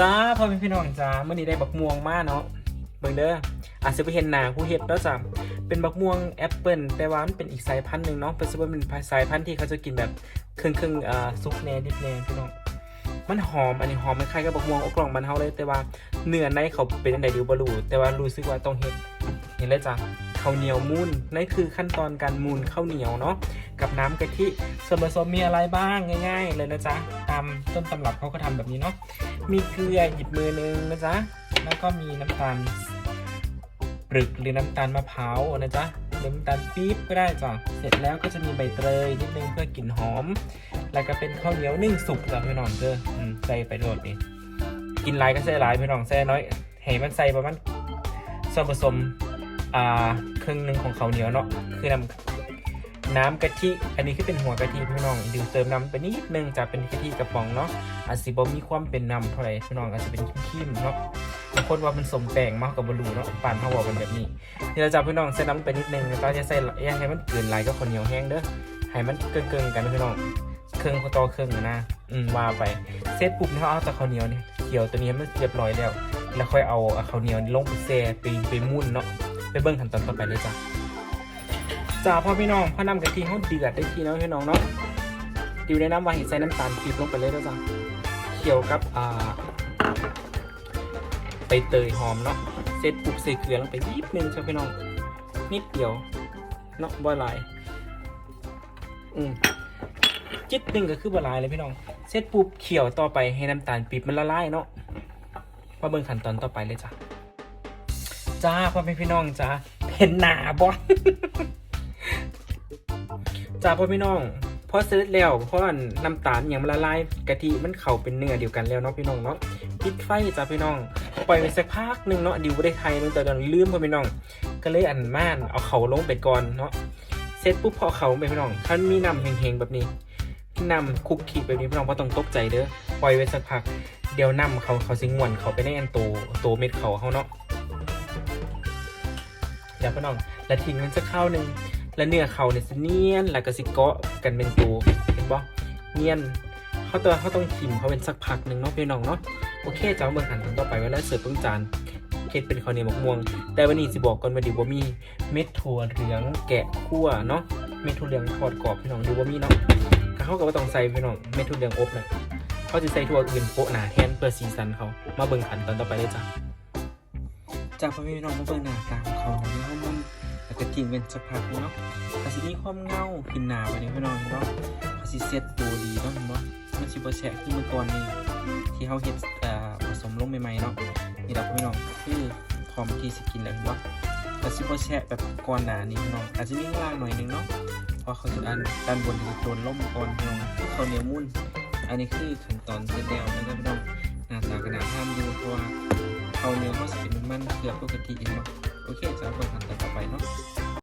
จ้าพ่อแม่พี่น้องจ้าเมื่อนี้ได้บักม่วงมาเนาะเบิ่งเด้ออาจจะไปเห็นหนาผู้เฮ็ดแล้วจ้ะเป็นบักม่วงแอปเปิลแต่ว่ามันเป็นอีกสายพันธุ์หนึ่งเนาะเป็นสมมติเป็นสายพันธุ์ที่เขาจะกินแบบครึ่งครึ่งอ่าซุปแน่ดิบแน่พี่น้องมันหอมอันนี้หอมคล้ายๆกับบักม่วงอกล่องบ้านเฮาเลยแต่ว่าเนื้อในเขาเป็นจังไดดิวบรูแต่ว่ารู้สึกว่าต้องเฮ็ดเห็นเลยจ้ะ ข้าวเหนียวมูนนั่นคือขั้นตอนการมูนข้าวเหนียวเนาะกับน้ำกะทิส่วนผสมมีอะไรบ้างง่าย ๆ เลยนะจ๊ะตามต้นตำรับเขาก็ทำแบบนี้เนาะมีเกลือหยิบมือนึงนะจ๊ะแล้วก็มีน้ำตาลปรึกหรือน้ำตาลมะพร้าวนะจ๊ะหรือน้ำตาลปี๊บก็ได้จ้ะเสร็จแล้วก็จะมีใบเตยนิดนึงเพื่อกลิ่นหอม แล้วก็เป็นข้าวเหนียวนึ่งสุกจ้ะพี่น้องเด้อใส่ไปโดดนี่กินหลายก็ใส่หลายพี่น้องใส่น้อยให้มันใส่ประมาณส่วนผสม อ่าครึ่งหนึ่งของข้าวเหนียวเนาะคือน้ำน้ำกะทิ อันนี้คือเป็นหัวกะทิพี่น้องดื่มเติมน้ำไปนิดนึงจะเป็นกะทิกระป๋องเนาะอาจสิบ่มีความเป็นน้ำเท่าไหร่พี่น้องอาจจะเป็นขี้มเนาะบางคนว่ามันสมแป้งมากกับบรูเนาะปานเขาบอกกันแบบนี้เดี๋ยวเราจะพี่น้องใส่น้ำไปนิดนึงแล้วก็จะใส่อย่าให้มันเกินไหลายก็ข้าวเหนียวแห้งเด้อให้มันเกินๆกันพี่น้องเครื่องต่อเครื่องอะนะอืมว่าไปเสร็จปุ๊บเนี่ยเอาแต่ข้าวเหนียวเนี่ยเกี่ยวตัวนี้มันเรียบร้อยแล้ว แล้วค่อยเอาข้าวเหนียวลงไปแช่ไปไปมุ่นเนาะ ไปเบิ่งขั้นตอนต่อไปเลยจ้ะจ้าพ่อพี่น้องพ่อนำกะทิเขาเดือดได้ทีเนาะพี่น้องเนาะดิวแนะนำวาให้ใส่น้ำตาลปีบลงไปเลยเด้อจ้ะเกี่ยวกับอ่าใบเตยหอมเนาะเสร็จปุ๊บใส่เกลือลงไปนิดนึงใช่ไหมพี่น้องนิดเดียวเนาะบ่หลายอืมจิตหนึ่งก็คือบ่หลายเลยพี่น้องเสร็จปุ๊บเคี่ยวต่อไปให้น้ำตาลปีบมันละลายเนาะมาเบิ่งขั้นตอนต่อไปเลยจ้ะ จ้าพ่อแม่พี่น้องจ้าเห็นหนาบ่จ้าพ่อพี่น้องพอเสร็จแล้วพราะว่าน้ำตาลอย่างมันละลายกะทิมันเข้าเป็นเนื้อเดียวกันแล้วเนาะพี่น้องเนาะปิดไฟจ้าพี่น้องปล่อยไปสักพักหนึ่งเนาะดิวบ่ได้ไทยนึงแต่ตอนลืมพ่อพี่น้อง ก็เลยอันม่านเอาเขาลงไปก่อนเนาะเสร็จปุ๊บพอเอาเขาไปพี่น้องท่านมีน้ำแหงๆแบบนี้น้ำคุกคีแบบนี้พี่น้องบ่ต้องตกใจเด้อปล่อยไว้สักพัก เดี๋ยวน้ำเขาเขาสิงวนเขาไปในอันโตโตเม็ดเขาเขาเนาะ เดี๋ยวพี่น้องแล้วทิ้งมันสักข้าวหนึ่งแล้วเนื้อเขาเนี่ยเนียนแล้วก็สิเกาะกันเป็นตัวเห็นบ่เนียนเขาตัวเขาต้องทิมเขาเป็นสักพักหนึ่งเนาะพี่น้องเนาะโอเคจะเอาเบิ่งหันตอนต่อไปไว้แล้วเสิร์ฟต้งจานเค้กเป็นข้าวเหนียวมะม่วง แต่วันนี้สิบอกก่อนว่าดิว่ามีเม็ดถั่วเหลืองแกะคั่วเนาะเม็ดถั่วเหลืองทอดกรอบพี่น้องดิว่ามีเนาะก็เขาก็บ่ต้องใส่พี่น้องเม็ดถั่วเหลืองอบนะเขาจะใส่ถั่วอื่นโปะหนาแทนเพื่อสีสันเขามาเบิ่งขันตอนต่อไปเลยจ้ะ จากพ่อแม่พี่น้องมาเบิ่งหน้าตาของเขาเนาะที่เขามันแล้วก็ทิ้งเป็นสักพักหนึงเนาะอาจสิมีความเงาขึ้นหนาไปเนี่ยพี่น้องเนาะอาจสิเซ็ตตัวดีเนาะเห็นบ่มันสิบ่แฉะคือเมื่อก่อนนี่ที่เฮาเฮ็ดอ่อผสมลงใหม่ๆเนาะนี่ดอกพี่น้องคือพร้อมที่สิกินแล้วเห็นบ่อาจสิบ่แฉะแบบก่อนหน้านี้พี่น้องอาจจะมีข้ล่างหน่อยหนึงเนาะเพราะเขาจะอันด้านบนจะโดนล่มก่อนพี่น้องข้าเหนียวมุ่นอันนี้คือขั้นตอนเสร็จแล้วนะครับพี่น้องหน้าตากระดาษห้ามดูเพราะว่า ข้าเนื้อเขาสิเป็นมันเกือบปกติเองเนาะโอเคจะเอาไปทำต่อไปเนาะ